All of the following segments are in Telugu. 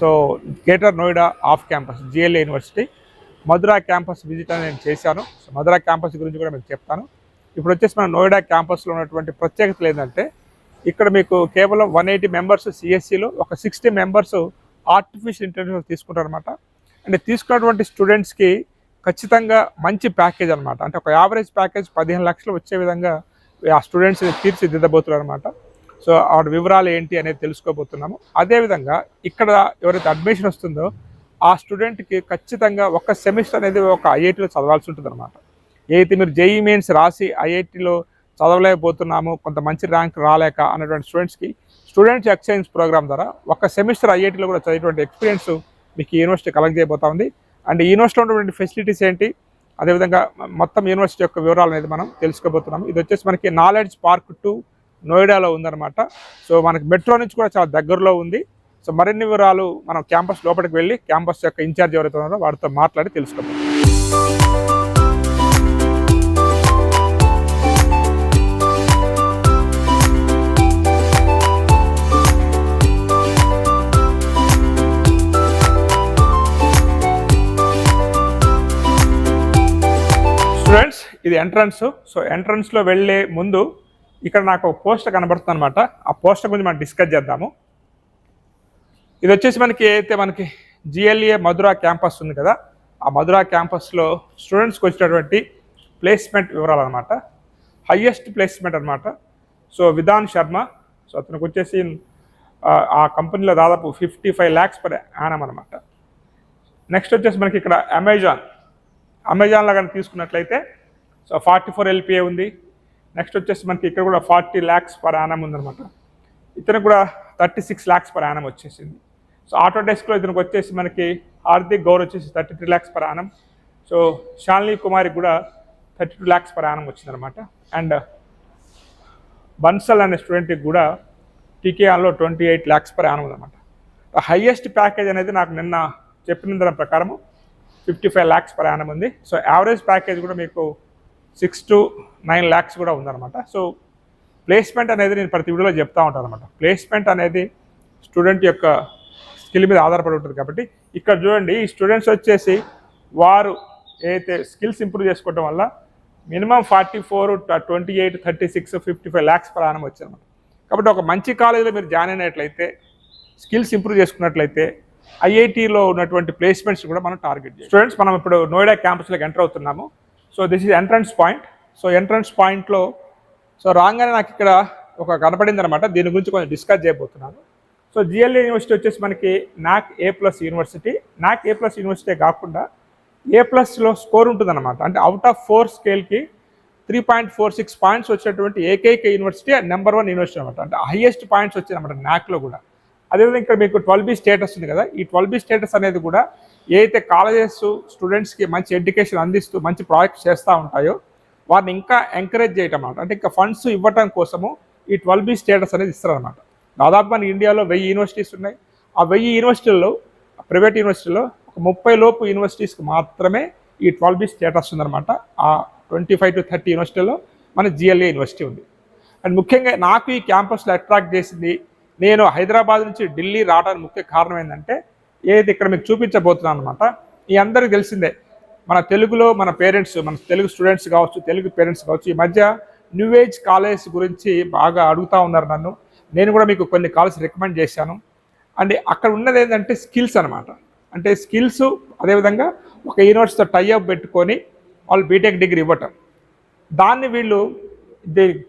So greater Noida off campus GLA university. Mathura campus visit అని నేను చేశాను. సో మధురా క్యాంపస్ గురించి కూడా మీకు చెప్తాను. ఇప్పుడు వచ్చేసి మన నోయిడా క్యాంపస్లో ఉన్నటువంటి ప్రత్యేకతలు ఏంటంటే ఇక్కడ మీకు కేవలం వన్ ఎయిటీ మెంబర్స్ సిఎస్సిలో ఒక సిక్స్టీ మెంబర్స్ ఆర్టిఫిషియల్ ఇంటెలిజెన్స్ తీసుకుంటారు అనమాట అంటే తీసుకున్నటువంటి స్టూడెంట్స్కి ఖచ్చితంగా మంచి ప్యాకేజ్ అనమాట అంటే ఒక యావరేజ్ ప్యాకేజ్ పదిహేను లక్షలు వచ్చే విధంగా ఆ స్టూడెంట్స్ని తీర్చిదిద్దబోతున్నారు అనమాట సో ఆవిడ వివరాలు ఏంటి అనేది తెలుసుకోబోతున్నాము. అదేవిధంగా ఇక్కడ ఎవరైతే అడ్మిషన్ వస్తుందో ఆ స్టూడెంట్కి ఖచ్చితంగా ఒక సెమిస్టర్ అనేది ఒక ఐఐటీలో చదవాల్సి ఉంటుంది అనమాట ఏదైతే మీరు జేఈ మెయిన్స్ రాసి ఐఐటీలో చదవలేకపోతున్నాము కొంత మంచి ర్యాంక్ రాలేక అన్నటువంటి స్టూడెంట్స్కి స్టూడెంట్స్ ఎక్స్చేంజ్ ప్రోగ్రామ్ ద్వారా ఒక సెమిస్టర్ ఐఐటీలో కూడా చదివేటువంటి ఎక్స్పీరియన్స్ మీకు యూనివర్సిటీ కలెక్ట్ చేయబోతా ఉంది. అండ్ యూనివర్సిటీలో ఉన్నటువంటి ఫెసిలిటీస్ ఏంటి? అదేవిధంగా మొత్తం యూనివర్సిటీ యొక్క వివరాలు అనేది మనం తెలుసుకోబోతున్నాం ఇది వచ్చేసి మనకి నాలెడ్జ్ పార్క్ టూ నోయిడాలో ఉందన్నమాట. సో మనకి మెట్రో నుంచి కూడా చాలా దగ్గరలో ఉంది. సో మరిన్ని వివరాలు మనం క్యాంపస్ లోపలికి వెళ్ళి క్యాంపస్ యొక్క ఇన్ఛార్జ్ ఎవరైతే ఉన్నారో వారితో మాట్లాడి తెలుసుకుందాం. స్టూడెంట్స్ ఇది ఎంట్రన్స్ సో ఎంట్రన్స్లో వెళ్ళే ముందు ఇక్కడ నాకు ఒక పోస్టర్ కనబడుతుంది అనమాట ఆ పోస్టర్ గురించి మనం డిస్కస్ చేద్దాము. ఇది వచ్చేసి మనకి అయితే మనకి జిఎల్ఏ మధురా క్యాంపస్ ఉంది కదా ఆ మధురా క్యాంపస్లో స్టూడెంట్స్కి వచ్చినటువంటి ప్లేస్మెంట్ వివరాలు అనమాట హయ్యెస్ట్ ప్లేస్మెంట్ అనమాట సో విధాన్ శర్మ సో అతనికి వచ్చేసి ఆ, కంపెనీలో దాదాపు fifty five lakhs per annum అనమాట నెక్స్ట్ వచ్చేసి మనకి ఇక్కడ అమెజాన్ అమెజాన్లో కానీ తీసుకున్నట్లయితే సో ఫార్టీ ఫోర్ ఎల్పిఏ ఉంది. నెక్స్ట్ వచ్చేసి మనకి ఇక్కడ కూడా ఫార్టీ ల్యాక్స్ పర్ యానం ఉందనమాట ఇతను కూడా thirty six lakhs per annum వచ్చేసింది సో ఆటో డెస్క్లో ఇతనికి వచ్చేసి మనకి హార్దిక్ గౌర్ వచ్చేసి thirty three lakhs per annum so Shalini కుమార్కి కూడా thirty two lakhs per annum వచ్చిందనమాట అండ్ బన్సల్ అనే స్టూడెంట్కి కూడా టీకేఆన్లో twenty eight lakhs per annum ఉందన్నమాట. హయ్యెస్ట్ ప్యాకేజ్ అనేది నాకు నిన్న చెప్పిన దాని ప్రకారము fifty five lakhs per annum ఉంది. సో యావరేజ్ ప్యాకేజ్ కూడా మీకు సిక్స్ టు నైన్ ల్యాక్స్ కూడా ఉందన్నమాట. సో ప్లేస్మెంట్ అనేది నేను ప్రతి వీడియోలో చెప్తా ఉంటాను అనమాట ప్లేస్మెంట్ అనేది స్టూడెంట్ యొక్క స్కిల్ మీద ఆధారపడి ఉంటుంది కాబట్టి ఇక్కడ చూడండి ఈ స్టూడెంట్స్ వచ్చేసి వారు ఏదైతే స్కిల్స్ ఇంప్రూవ్ చేసుకోవడం వల్ల minimum forty four twenty eight thirty six fifty five lakhs ప్రయాణం వచ్చిందన్నమాట. కాబట్టి ఒక మంచి కాలేజీలో మీరు జాయిన్ అయినట్లయితే స్కిల్స్ ఇంప్రూవ్ చేసుకున్నట్లయితే ఐఐటీలో ఉన్నటువంటి ప్లేస్మెంట్స్ కూడా మనం టార్గెట్ చేయాలి. స్టూడెంట్స్ మనం ఇప్పుడు నోయిడా క్యాంపస్లోకి ఎంటర్ అవుతున్నాము. So this is entrance point so entrance పాయింట్లో సో రాగానే నాకు ఇక్కడ ఒక కనపడింది అనమాట దీని గురించి కొంచెం డిస్కస్ చేయబోతున్నాను. సో జిఎల్ఏ యూనివర్సిటీ వచ్చేసి మనకి నాక్ ఏ ప్లస్ యూనివర్సిటీ నాక్ ఏ ప్లస్ యూనివర్సిటీ కాకుండా ఏ ప్లస్లో స్కోర్ ఉంటుందన్నమాట. అంటే out of four స్కేల్కి three point four six points వచ్చినటువంటి ఏకైక యూనివర్సిటీ నెంబర్ వన్ యూనివర్సిటీ అనమాట అంటే హైయెస్ట్ పాయింట్స్ వచ్చాయన్నమాట నాక్లో కూడా. అదేవిధంగా ఇక్కడ మీకు ట్వెల్వ్ బి స్టేటస్ ఉంది కదా. ఈ ట్వెల్వ్ బి స్టేటస్ అనేది కూడా ఏదైతే కాలేజెస్ స్టూడెంట్స్కి మంచి ఎడ్యుకేషన్ అందిస్తూ మంచి ప్రాజెక్ట్స్ చేస్తూ ఉంటాయో వారిని ఇంకా ఎంకరేజ్ చేయటం అన్నమాట అంటే ఇంకా ఫండ్స్ ఇవ్వటం కోసము ఈ ట్వెల్వ్ బి స్టేటస్ అనేది ఇస్తారనమాట దాదాపు మన ఇండియాలో వెయ్యి యూనివర్సిటీస్ ఉన్నాయి. ఆ వెయ్యి యూనివర్సిటీల్లో ప్రైవేట్ యూనివర్సిటీలో ఒక ముప్పై లోపు యూనివర్సిటీస్కి మాత్రమే ఈ ట్వెల్వ్ బి స్టేటస్ ఉందన్నమాట. ఆ ట్వంటీ ఫైవ్ టు థర్టీ యూనివర్సిటీలో మన జిఎల్ఏ యూనివర్సిటీ ఉంది. అండ్ ముఖ్యంగా నాకు ఈ క్యాంపస్లో అట్రాక్ట్ చేసింది నేను హైదరాబాద్ నుంచి ఢిల్లీ రావడానికి ముఖ్య కారణం ఏంటంటే ఏది ఇక్కడ మీకు చూపించబోతున్నాను అనమాట ఈ అందరికీ తెలిసిందే మన తెలుగులో మన పేరెంట్స్ మన తెలుగు స్టూడెంట్స్ కావచ్చు తెలుగు పేరెంట్స్ కావచ్చు ఈ మధ్య న్యూ ఏజ్ కాలేజ్ గురించి బాగా అడుగుతూ ఉన్నారు నన్ను. నేను కూడా మీకు కొన్ని కాలేజ్ రికమెండ్ చేశాను. అండ్ అక్కడ ఉన్నది ఏంటంటే స్కిల్స్ అనమాట అంటే స్కిల్స్ అదేవిధంగా ఒక యూనివర్సిటీతో టైఅప్ పెట్టుకొని వాళ్ళు బీటెక్ డిగ్రీ ఇవ్వటం. దాన్ని వీళ్ళు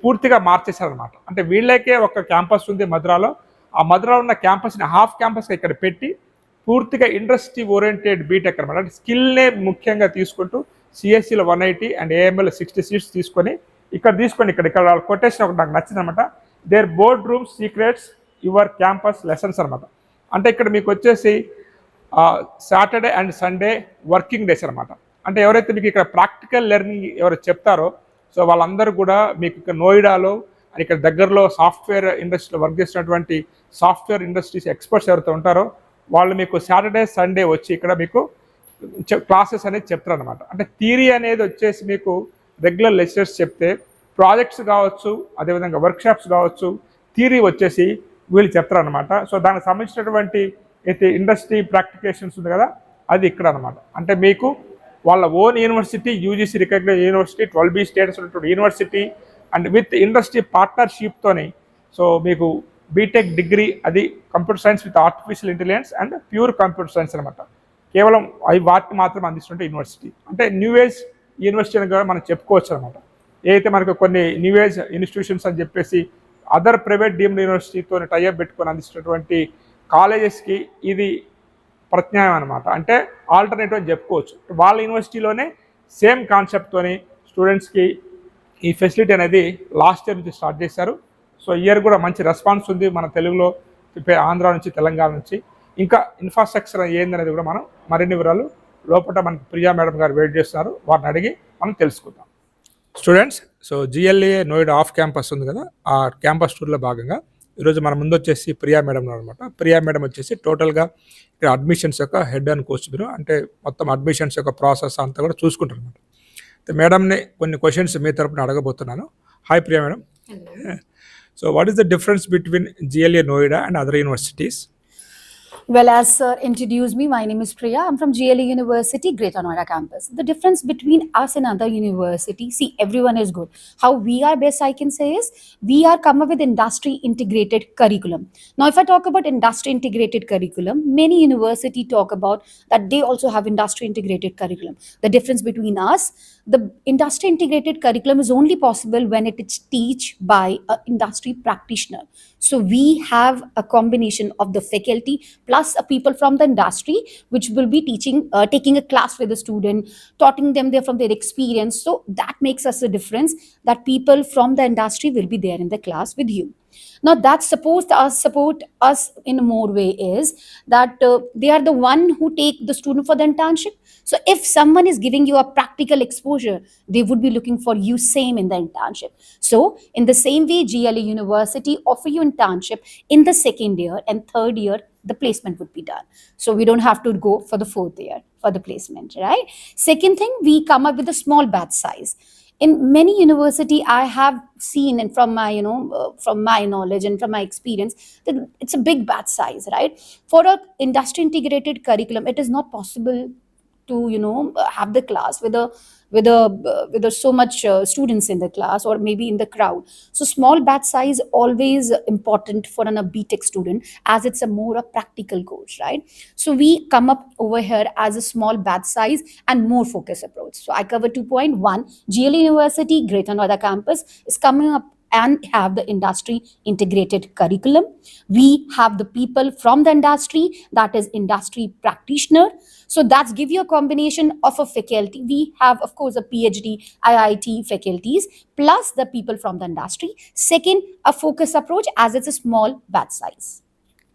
పూర్తిగా మార్చేశారనమాట అంటే వీళ్ళకే ఒక క్యాంపస్ ఉంది మధురాలో ఆ మధురాలో ఉన్న క్యాంపస్ని హాఫ్ క్యాంపస్గా ఇక్కడ పెట్టి పూర్తిగా ఇండస్ట్రీ ఓరియంటెడ్ బీటెక్ అనమాట అంటే స్కిల్నే ముఖ్యంగా తీసుకుంటూ సిఎస్సిలో one eighty and AML sixty seats తీసుకొని ఇక్కడ తీసుకొని ఇక్కడ ఇక్కడ వాళ్ళ కొటేషన్ ఒకటి నాకు నచ్చిందనమాట their board room secrets your campus lessons అనమాట అంటే ఇక్కడ మీకు వచ్చేసి Saturday and Sunday working days అనమాట అంటే ఎవరైతే మీకు ఇక్కడ ప్రాక్టికల్ లెర్నింగ్ ఎవరు చెప్తారో సో వాళ్ళందరూ కూడా మీకు ఇక్కడ నోయిడాలో ఇక్కడ దగ్గరలో సాఫ్ట్వేర్ ఇండస్ట్రీలో వర్క్ చేసినటువంటి సాఫ్ట్వేర్ ఇండస్ట్రీస్ ఎక్స్పర్ట్స్ ఎవరైతే ఉంటారో వాళ్ళు మీకు సాటర్డే సండే వచ్చి ఇక్కడ మీకు క్లాసెస్ అనేది చెప్తారు అనమాట అంటే థియరీ అనేది వచ్చేసి మీకు రెగ్యులర్ లెక్చర్స్ చెప్తే ప్రాజెక్ట్స్ కావచ్చు అదేవిధంగా వర్క్షాప్స్ కావచ్చు థియరీ వచ్చేసి వీళ్ళు చెప్తారు అనమాట సో దానికి సంబంధించినటువంటి అయితే ఇండస్ట్రీ ప్రాక్టికేషన్స్ ఉంది కదా అది ఇక్కడ అనమాట అంటే మీకు వాళ్ళ own university UGC recognise university twelve B states ఉన్నటువంటి యూనివర్సిటీ అండ్ విత్ ఇండస్ట్రీ పార్ట్నర్షిప్తోని సో మీకు బీటెక్ డిగ్రీ అది computer science with artificial intelligence and pure computer science అనమాట కేవలం అవి వాటిని మాత్రం అందిస్తుంటే యూనివర్సిటీ అంటే న్యూ ఏజ్ యూనివర్సిటీ అని కూడా మనం చెప్పుకోవచ్చు అనమాట ఏదైతే మనకు కొన్ని న్యూ ఏజ్ ఇన్స్టిట్యూషన్స్ అని చెప్పేసి అదర్ ప్రైవేట్ డీమ్డ్ యూనివర్సిటీతో టైఅప్ పెట్టుకొని అందిస్తున్నటువంటి కాలేజెస్కి ఇది ప్రత్యాయం అనమాట అంటే ఆల్టర్నేటివ్ అని చెప్పుకోవచ్చు. వాళ్ళ యూనివర్సిటీలోనే సేమ్ కాన్సెప్ట్తోని స్టూడెంట్స్కి ఈ ఫెసిలిటీ అనేది లాస్ట్ ఇయర్ నుంచి స్టార్ట్ చేశారు. సో ఇయర్ కూడా మంచి రెస్పాన్స్ ఉంది మన తెలుగులో ఆంధ్ర నుంచి తెలంగాణ నుంచి. ఇంకా ఇన్ఫ్రాస్ట్రక్చర్ ఏందనేది కూడా మనం మరిన్ని వివరాలు లోపల మనకి ప్రియా మేడం గారు వెయిట్ చేస్తున్నారు. వారిని అడిగి మనం తెలుసుకుందాం. Students so GLA Noida off campus ఉంది కదా ఆ క్యాంపస్ టూర్లో భాగంగా ఈరోజు మన ముందు వచ్చేసి ప్రియా మేడం అనమాట ప్రియా మేడం వచ్చేసి టోటల్గా ఇక్కడ అడ్మిషన్స్ యొక్క హెడ్ అండ్ కోచ్ మీరు అంటే మొత్తం అడ్మిషన్స్ యొక్క ప్రాసెస్ అంతా కూడా చూసుకుంటారు అనమాట మేడంని కొన్ని క్వశ్చన్స్ మీ తరపున అడగబోతున్నాను. Hi Priya madam. So what is the difference between GLA Noida and other universities Well, as sir introduced me, my name is Priya. I'm from GLE University, Greater Noida campus. The difference between us and other universities, see, everyone is good. How we are best, I can say, is we are come up with industry integrated curriculum. Now, if I talk about industry integrated curriculum, many university talk about that they also have industry integrated curriculum. The difference between us, the industry integrated curriculum is only possible when it is teach by an industry practitioner. So we have a combination of the faculty plus a people from the industry, which will be teaching, uh, taking a class with the student, taughting them there from their experience. So that makes us a difference that people from the industry will be there in the class with you. Now that supposed us support us in more way is that uh, they are the one who take the student for the internship. So if someone is giving you a practical exposure, they would be looking for you same in the internship. So in the same way, GLA University offer you internship in the second year and third year, the placement would be done. So we don't have to go for the fourth year for the placement, right? Second thing, we come up with a small batch size in many university i have seen and from my you know uh, from my knowledge and from my experience that it's a big batch size right? For a industry integrated curriculum it is not possible to you know uh, have the class with a with a with a, so much uh, students in the class or maybe in the crowd. So small batch size always important for an a btech student as it's a more a practical course right? So we come up over here as a small batch size and more focus approach. So i cover 2.1 gl university greater noida campus is coming up and have the industry integrated curriculum. We have the people from the industry, that is industry practitioner. So that's give you a combination of a faculty. We have, of course, a PhD, IIT faculties, plus the people from the industry. Second, a focus approach as it's a small batch size.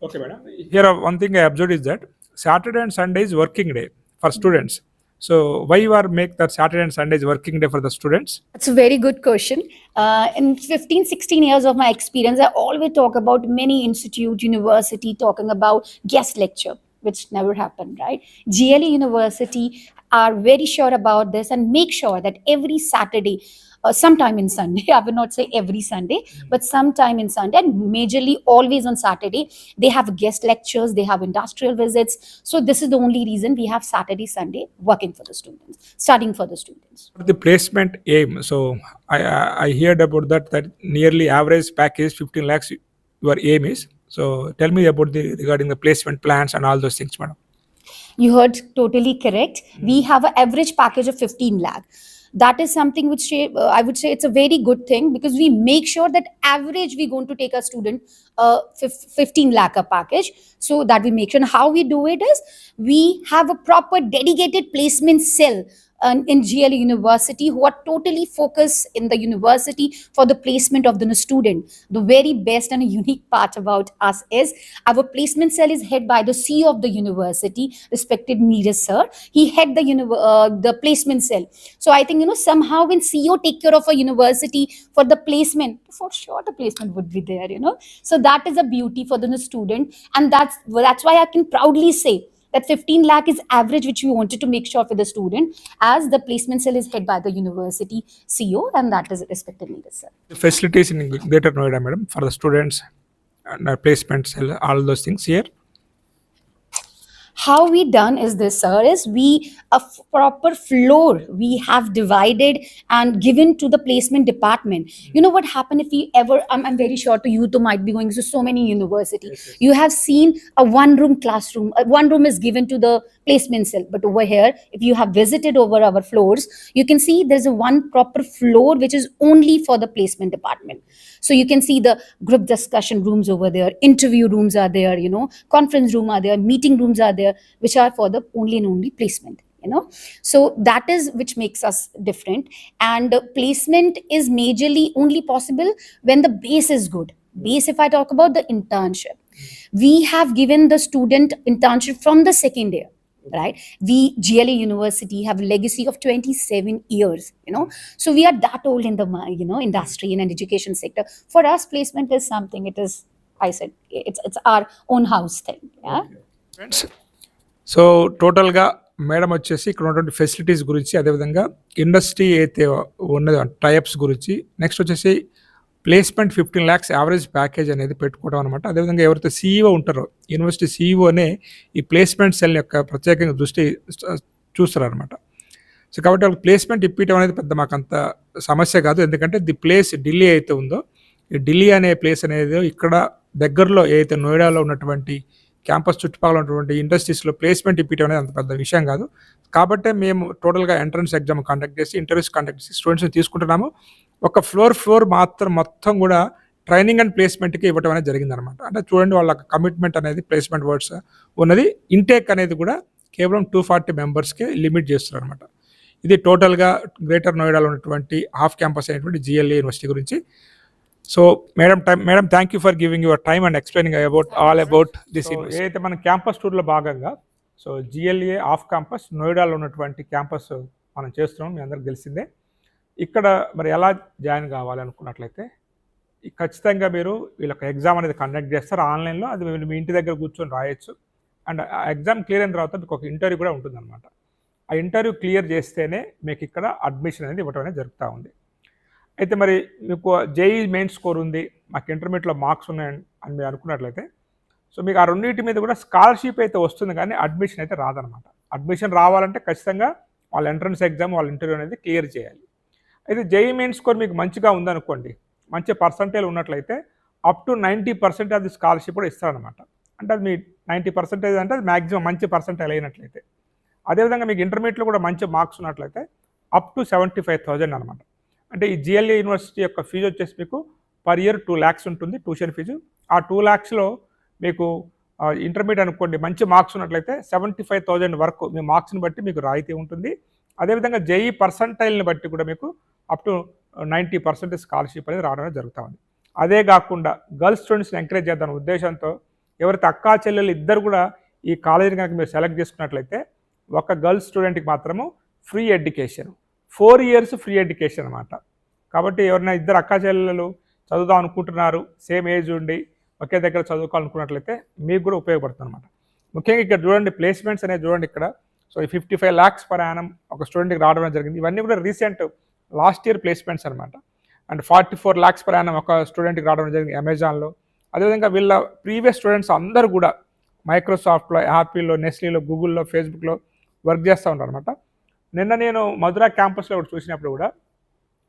Okay, madam. Here, one thing I observed is that Saturday and Sunday is working day for students. So why you are make that Saturday and Sundays working day for the students? That's a very good question. Uh, in 15, 16 years of my experience, I always talk about many institute, university, talking about guest lecture, which never happened, right? GLE University are very sure about this and make sure that every Saturday uh, sometime in Sunday, I will not say every Sunday, but sometime in Sunday, and majorly always on Saturday, they have guest lectures, they have industrial visits. So this is the only reason we have Saturday, Sunday working for the students, studying for the students. the placement aim so i i I heard about that that nearly average package 15 lakhs your aim is so tell me about the regarding the placement plans and all those things madam You heard totally correct. We have an average package of 15 lakh. That is something which uh, I would say it's a very good thing because we make sure that average we're going to take a student uh, fif- 15 lakh a package so that we make sure. And how we do it is we have a proper dedicated placement cell in GLE University who are totally focused in the university for the placement of the student. The very best and unique part about us is our placement cell is head by the CEO of the university, respected Neeraj sir. He head the uh, the placement cell. So I think you know somehow when CEO take care of a university for the placement, for sure the placement would be there. You know, so that is a beauty for the student, and that's that's why I can proudly say that 15 lakh is average which we wanted to make sure for the student as the placement cell is head by the university ceo and that is respected leader sir. The facilities in greater noida madam for the students and uh, placements all those things here how we done is this sir is we a proper floor we have divided and given to the placement department. You know what happened if we ever i'm, I'm very sure to you too might be going to so many universities. You have seen a one room classroom one room is given to the placement cell. But over here if you have visited over our floors you can see there's a one proper floor which is only for the placement department. So you can see the group discussion rooms over there interview rooms are there you know conference room are there meeting rooms are there which are for the only and only placement you know. So that is which makes us different. And placement is majorly only possible when the base is good. Base if i talk about the internship. We have given the student internship from the second year right we gla university have a legacy of 27 years you know so we are that old in the you know industry and education sector for us placement is something it is i said it's it's our own house thing yeah friends so టోటల్గా మేడం వచ్చేసి ఇక్కడ ఉన్నటువంటి ఫెసిలిటీస్ గురించి అదేవిధంగా ఇండస్ట్రీ అయితే ఉన్నదో టైప్స్ గురించి నెక్స్ట్ వచ్చేసి placement fifteen lakhs average package అనేది పెట్టుకోవడం అనమాట అదేవిధంగా ఎవరైతే సీఈఓ ఉంటారో యూనివర్సిటీ సీఈఓనే ఈ ప్లేస్మెంట్ సెల్ యొక్క ప్రత్యేకంగా దృష్టి చూస్తారు అనమాట సో కాబట్టి వాళ్ళకి ప్లేస్మెంట్ ఇప్పించడం అనేది పెద్ద మాకు అంత సమస్య కాదు. ఎందుకంటే ది ప్లేస్ ఢిల్లీ అయితే ఉందో ఈ ఢిల్లీ అనే ప్లేస్ అనేది ఇక్కడ దగ్గరలో ఏదైతే నోయిడాలో ఉన్నటువంటి క్యాంపస్ చుట్టుపక్కల ఉన్నటువంటి ఇండస్ట్రీస్లో ప్లేస్మెంట్ ఇప్పించడం అనేది అంత పెద్ద విషయం కాదు. కాబట్టి మేము టోటల్గా ఎంట్రన్స్ ఎగ్జామ్ కండక్ట్ చేసి ఇంటర్వ్యూస్ కండక్ట్ చేసి స్టూడెంట్స్ని తీసుకుంటున్నాము. ఒక ఫ్లోర్ ఫ్లోర్ మాత్రం మొత్తం కూడా ట్రైనింగ్ అండ్ ప్లేస్మెంట్కి ఇవ్వడం అనేది జరిగిందనమాట అంటే చూడండి వాళ్ళ కమిట్మెంట్ అనేది ప్లేస్మెంట్ వర్డ్స్ ఉన్నది. ఇంటేక్ అనేది కూడా కేవలం టూ ఫార్టీ మెంబర్స్కే లిమిట్ చేస్తున్నారు అనమాట ఇది టోటల్గా గ్రేటర్ నోయిడాలో ఉన్నటువంటి హాఫ్ క్యాంపస్ అయినటువంటి జిఎల్ఏ యూనివర్సిటీ గురించి. So madam time madam thank you for giving your time and explaining about all about this ఏదైతే మన క్యాంపస్ టూర్లో భాగంగా సో జిఎల్ఏ ఆఫ్ క్యాంపస్ నోయిడాలో ఉన్నటువంటి క్యాంపస్ మనం చేస్తున్నాం మీ అందరికి తెలిసిందే. ఇక్కడ మరి ఎలా జాయిన్ కావాలి అనుకున్నట్లయితే ఖచ్చితంగా మీరు వీళ్ళకి ఎగ్జామ్ అనేది కండక్ట్ చేస్తారు. ఆన్లైన్లో అది మీరు మీ ఇంటి దగ్గర కూర్చొని రాయొచ్చు. అండ్ ఆ ఎగ్జామ్ క్లియర్ అయిన తర్వాత మీకు ఒక ఇంటర్వ్యూ కూడా ఉంటుందన్నమాట. ఆ ఇంటర్వ్యూ క్లియర్ చేస్తేనే మీకు ఇక్కడ అడ్మిషన్ అనేది ఇవ్వడం అనేది జరుగుతూ ఉంది. అయితే మరి మీకు జేఈ మెయిన్ స్కోర్ ఉంది మాకు ఇంటర్మీడియట్లో మార్క్స్ ఉన్నాయని అని మీరు అనుకున్నట్లయితే సో మీకు ఆ రెండింటి మీద కూడా స్కాలర్షిప్ అయితే వస్తుంది కానీ అడ్మిషన్ అయితే రాదనమాట. అడ్మిషన్ రావాలంటే ఖచ్చితంగా వాళ్ళ ఎంట్రన్స్ ఎగ్జామ్ వాళ్ళ ఇంటర్వ్యూ అనేది క్లియర్ చేయాలి. అయితే జేఈ మెయిన్ స్కోర్ మీకు మంచిగా ఉందనుకోండి మంచి పర్సంటేజ్ ఉన్నట్లయితే అప్ టు నైంటీ పర్సెంట్ అది స్కాలర్షిప్ కూడా ఇస్తారనమాట. అంటే అది మీ నైంటీ పర్సెంటేజ్ అంటే అది మ్యాక్సిమం మంచి పర్సెంటేజ్ అయినట్లయితే. అదేవిధంగా మీకు ఇంటర్మీడియట్లో కూడా మంచి మార్క్స్ ఉన్నట్లయితే up to seventy five thousand అనమాట. అంటే ఈ జిఎల్ఏ యూనివర్సిటీ యొక్క ఫీజు వచ్చేసి మీకు పర్ ఇయర్ టూ ల్యాక్స్ ఉంటుంది ట్యూషన్ ఫీజు ఆ టూ ల్యాక్స్లో మీకు ఇంటర్మీడియట్ అనుకోండి మంచి మార్క్స్ ఉన్నట్లయితే సెవెంటీ ఫైవ్ థౌజండ్ వరకు మీ మార్క్స్ని బట్టి మీకు రాయితీ ఉంటుంది. అదేవిధంగా జేఈ పర్సంటైల్ని బట్టి కూడా మీకు up to ninety percentage scholarship అనేది రావడం జరుగుతూ ఉంది. అదే కాకుండా గర్ల్స్ స్టూడెంట్స్ని ఎంకరేజ్ చేద్దాం ఉద్దేశంతో ఎవరైతే అక్కా చెల్లెలు ఇద్దరు కూడా ఈ కాలేజీని కనుక మీరు సెలెక్ట్ చేసుకున్నట్లయితే ఒక గర్ల్స్ స్టూడెంట్కి మాత్రము free education four years free education అనమాట కాబట్టి ఎవరైనా ఇద్దరు అక్క చెల్లెలు చదువుదాం అనుకుంటున్నారు సేమ్ ఏజ్ ఉండి ఒకే దగ్గర చదువుకోవాలనుకున్నట్లయితే మీకు కూడా ఉపయోగపడుతుంది అనమాట ముఖ్యంగా ఇక్కడ చూడండి ప్లేస్మెంట్స్ అనేది చూడండి ఇక్కడ. సో ఈ fifty five lakhs per annum ఒక స్టూడెంట్కి రావడం జరిగింది. ఇవన్నీ కూడా రీసెంట్ లాస్ట్ ఇయర్ ప్లేస్మెంట్స్ అనమాట and forty four lakhs per annum ఒక స్టూడెంట్కి రావడం జరిగింది అమెజాన్లో అదేవిధంగా వీళ్ళ ప్రీవియస్ స్టూడెంట్స్ అందరూ కూడా మైక్రోసాఫ్ట్లో యాపిల్లో నెస్లీలో గూగుల్లో ఫేస్బుక్లో వర్క్ చేస్తూ ఉంటారు అనమాట నిన్న నేను మధురా క్యాంపస్లో ఒకటి చూసినప్పుడు కూడా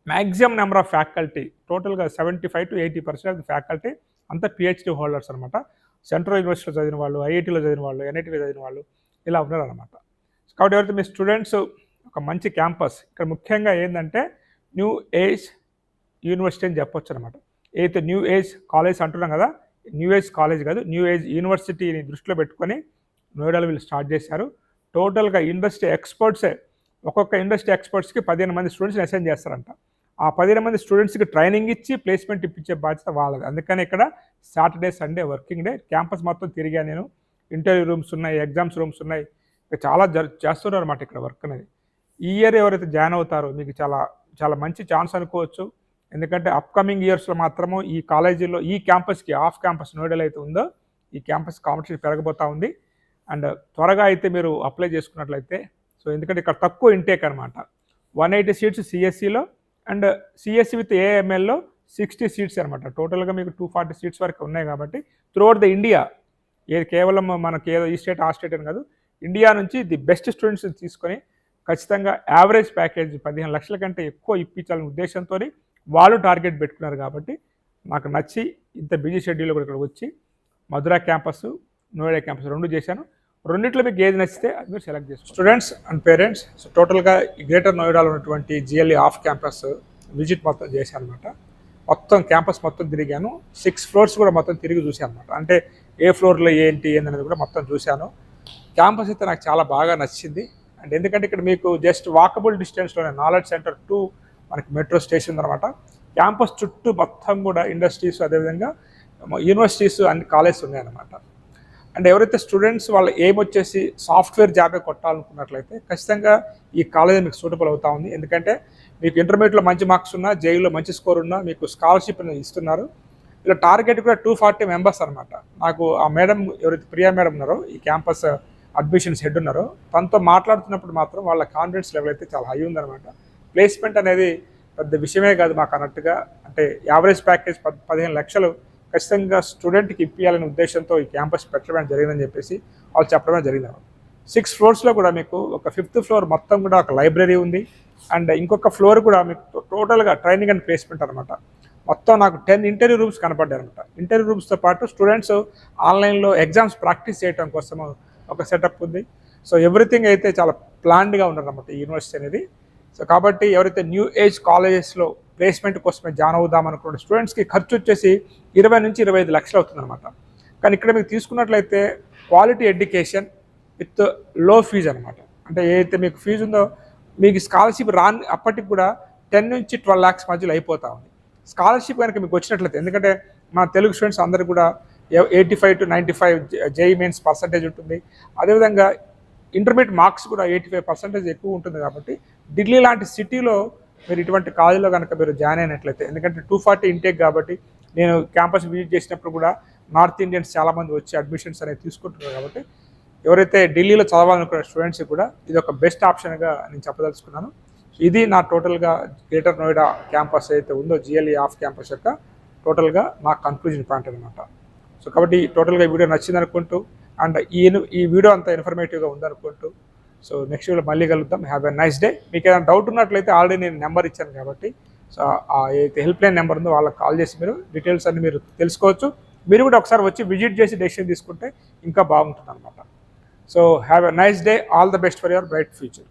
మ్యాక్సిమం నెంబర్ ఆఫ్ ఫ్యాకల్టీ టోటల్గా seventy five to eighty percent of faculty అంతా పిహెచ్డి హోల్డర్స్ అనమాట సెంట్రల్ యూనివర్సిటీలో చదివిన వాళ్ళు ఐఐటీలో చదివిన వాళ్ళు ఎన్ఐటీలో చదివిన వాళ్ళు ఇలా ఉన్నారు అనమాట కాబట్టి ఎవరైతే మీ స్టూడెంట్స్ ఒక మంచి క్యాంపస్ ఇక్కడ ముఖ్యంగా ఏంటంటే న్యూ ఏజ్ యూనివర్సిటీ అని చెప్పొచ్చు అనమాట ఏదైతే న్యూ ఏజ్ కాలేజ్ అంటున్నాం కదా న్యూ ఏజ్ కాలేజ్ కాదు న్యూ ఏజ్ యూనివర్సిటీని దృష్టిలో పెట్టుకొని నోయిడాలో వీళ్ళు స్టార్ట్ చేశారు. టోటల్గా ఇండస్ట్రీ ఎక్స్పర్ట్సే ఒక్కొక్క ఇండస్ట్రీ ఎక్స్పర్ట్స్కి పదిహేను మంది స్టూడెంట్స్ని అసైన్ చేస్తారంట. ఆ పదిహేను మంది స్టూడెంట్స్కి ట్రైనింగ్ ఇచ్చి ప్లేస్మెంట్ ఇప్పించే బాధ్యత వాళ్ళది. అందుకని ఇక్కడ Saturday Sunday working day campus మొత్తం తిరిగా నేను ఇంటర్వ్యూ రూమ్స్ ఉన్నాయి ఎగ్జామ్స్ రూమ్స్ ఉన్నాయి. చాలా జరు చేస్తున్నారు అనమాట ఇక్కడ వర్క్ అనేది. ఈ ఇయర్ ఎవరైతే జాయిన్ అవుతారో మీకు చాలా చాలా మంచి ఛాన్స్ అనుకోవచ్చు. ఎందుకంటే అప్కమింగ్ ఇయర్స్లో మాత్రము ఈ కాలేజీలో ఈ క్యాంపస్కి ఆఫ్ క్యాంపస్ నోడల్ అయితే ఉందో ఈ క్యాంపస్ కాంపిటీషన్ పెరగబోతూ ఉంది. అండ్ త్వరగా అయితే మీరు అప్లై చేసుకున్నట్లయితే సో ఎందుకంటే ఇక్కడ తక్కువ ఇంటేక్ అనమాట వన్ ఎయిటీ సీట్స్ సిఎస్సిలో అండ్ సిఎస్సి విత్ ఏఎంఎల్లో సిక్స్టీ సీట్స్ అనమాట టోటల్గా మీకు టూ ఫార్టీ సీట్స్ వరకు ఉన్నాయి కాబట్టి త్రూఅవుట్ ద ఇండియా ఏది కేవలం మనకి ఏదో ఈ స్టేట్ ఆ స్టేట్ అని కాదు ఇండియా నుంచి ది బెస్ట్ స్టూడెంట్స్ తీసుకొని ఖచ్చితంగా యావరేజ్ ప్యాకేజ్ పదిహేను లక్షల కంటే ఎక్కువ ఇప్పించాలనే ఉద్దేశంతో వాళ్ళు టార్గెట్ పెట్టుకున్నారు కాబట్టి నాకు నచ్చి ఇంత బిజీ షెడ్యూల్ కూడా ఇక్కడ వచ్చి మధురా క్యాంపస్ నోయిడా క్యాంపస్ రెండు చేశాను. రెండిట్లో మీకు ఏది నచ్చితే అది మీరు సెలెక్ట్ చేసుకోండి. స్టూడెంట్స్ అండ్ పేరెంట్స్ సో టోటల్గా గ్రేటర్ నోయిడాలో ఉన్నటువంటి జిఎల్ఈ ఆఫ్ క్యాంపస్ విజిట్ మొత్తం చేశాను అనమాట మొత్తం క్యాంపస్ మొత్తం తిరిగాను. సిక్స్ ఫ్లోర్స్ కూడా మొత్తం తిరిగి చూశాను అనమాట అంటే ఏ ఫ్లోర్లో ఏంటి ఏందనేది కూడా మొత్తం చూశాను. క్యాంపస్ అయితే నాకు చాలా బాగా నచ్చింది. అండ్ ఎందుకంటే ఇక్కడ మీకు జస్ట్ వాకబుల్ డిస్టెన్స్లోనే నాలెడ్జ్ సెంటర్ టు మనకి మెట్రో స్టేషన్ అనమాట క్యాంపస్ చుట్టూ మొత్తం కూడా ఇండస్ట్రీస్ అదేవిధంగా యూనివర్సిటీస్ అన్ని కాలేజెస్ ఉన్నాయన్నమాట. అండ్ ఎవరైతే స్టూడెంట్స్ వాళ్ళ ఏం వచ్చేసి సాఫ్ట్వేర్ జాబే కొట్టాలనుకున్నట్లయితే ఖచ్చితంగా ఈ కాలేజీ మీకు సూటబుల్ అవుతా ఉంది. ఎందుకంటే మీకు ఇంటర్మీడియట్లో మంచి మార్క్స్ ఉన్నా జైల్లో మంచి స్కోర్ ఉన్నా మీకు స్కాలర్షిప్ ఇస్తున్నారు. ఇలా టార్గెట్ కూడా టూ ఫార్టీ మెంబర్స్ అనమాట నాకు ఆ మేడం ఎవరైతే ప్రియా మేడం ఉన్నారో ఈ క్యాంపస్ అడ్మిషన్స్ హెడ్ ఉన్నారో తనతో మాట్లాడుతున్నప్పుడు మాత్రం వాళ్ళ కాన్ఫిడెన్స్ లెవెల్ అయితే చాలా హై ఉందన్నమాట. ప్లేస్మెంట్ అనేది పెద్ద విషయమే కాదు మాకు అన్నట్టుగా. అంటే యావరేజ్ ప్యాకేజ్ పద్ పదిహేను లక్షలు ఖచ్చితంగా స్టూడెంట్కి ఇప్పించాలనే ఉద్దేశంతో ఈ క్యాంపస్ పెట్టడం జరిగిందని చెప్పేసి వాళ్ళు చెప్పడమే జరిగింది. సిక్స్ ఫ్లోర్స్లో కూడా మీకు ఒక ఫిఫ్త్ ఫ్లోర్ మొత్తం కూడా ఒక లైబ్రరీ ఉంది. అండ్ ఇంకొక ఫ్లోర్ కూడా మీకు టోటల్గా ట్రైనింగ్ అండ్ ప్లేస్మెంట్ అనమాట మొత్తం నాకు టెన్ ఇంటర్వ్యూ రూమ్స్ కనపడ్డాయి అనమాట ఇంటర్వ్యూ రూమ్స్తో పాటు స్టూడెంట్స్ ఆన్లైన్లో ఎగ్జామ్స్ ప్రాక్టీస్ చేయడం కోసం ఒక సెటప్ ఉంది. సో ఎవ్రీథింగ్ అయితే చాలా ప్లాన్డ్గా ఉన్నారన్నమాట ఈ యూనివర్సిటీ అనేది. సో కాబట్టి ఎవరైతే న్యూ ఏజ్ కాలేజెస్లో ప్లేస్మెంట్ కోసమే జాయిన్ అవుదాం అనుకున్న స్టూడెంట్స్కి ఖర్చు వచ్చేసి ఇరవై నుంచి ఇరవై ఐదు లక్షలు అవుతుందన్నమాట కానీ ఇక్కడ మీకు తీసుకున్నట్లయితే క్వాలిటీ ఎడ్యుకేషన్ విత్లో ఫీజు అనమాట అంటే ఏదైతే మీకు ఫీజు ఉందో మీకు స్కాలర్షిప్ రాని అప్పటికి కూడా టెన్ నుంచి ట్వెల్వ్ ల్యాక్స్ మధ్యలో అయిపోతా ఉంది. స్కాలర్షిప్ కనుక మీకు వచ్చినట్లయితే ఎందుకంటే మన తెలుగు స్టూడెంట్స్ అందరూ కూడా eighty five to ninety five JEE mains percentage ఉంటుంది. అదేవిధంగా ఇంటర్మీడియట్ మార్క్స్ కూడా ఎయిటీ ఫైవ్ పర్సెంటేజ్ ఎక్కువ ఉంటుంది కాబట్టి ఢిల్లీ లాంటి సిటీలో మీరు ఇటువంటి కాలేజీలో కనుక మీరు జాయిన్ అయినట్లయితే ఎందుకంటే టూ ఫార్టీ ఇంటేక్ కాబట్టి నేను క్యాంపస్ విజిట్ చేసినప్పుడు కూడా నార్త్ ఇండియన్స్ చాలామంది వచ్చి అడ్మిషన్స్ అనేవి తీసుకుంటున్నారు కాబట్టి ఎవరైతే ఢిల్లీలో చదవాలనుకున్న స్టూడెంట్స్ కూడా ఇది ఒక బెస్ట్ ఆప్షన్గా నేను చెప్పదలుచుకున్నాను. ఇది నా టోటల్గా గ్రేటర్ నోయిడా క్యాంపస్ అయితే ఉందో జిఎల్ఈ ఆఫ్ క్యాంపస్ యొక్క టోటల్గా నా కన్క్లూజన్ పాయింట్ అనమాట సో కాబట్టి టోటల్గా ఈ వీడియో నచ్చింది అనుకుంటూ అండ్ ఈ ఈ వీడియో అంతా ఇన్ఫర్మేటివ్గా ఉందనుకుంటూ సో నెక్స్ట్ వీడియో మళ్ళీ కలుద్దాం. హ్యావ్ ఎ నైస్ డే మీకు ఏదైనా డౌట్ ఉన్నట్లయితే ఆల్రెడీ నేను నెంబర్ ఇచ్చాను కాబట్టి సో ఏదైతే హెల్ప్ లైన్ నెంబర్ ఉందో వాళ్ళకి కాల్ చేసి మీరు డీటెయిల్స్ అన్ని మీరు తెలుసుకోవచ్చు. మీరు కూడా ఒకసారి వచ్చి విజిట్ చేసి డెసిషన్ తీసుకుంటే ఇంకా బాగుంటుంది అనమాట so have a nice day all the best for your bright future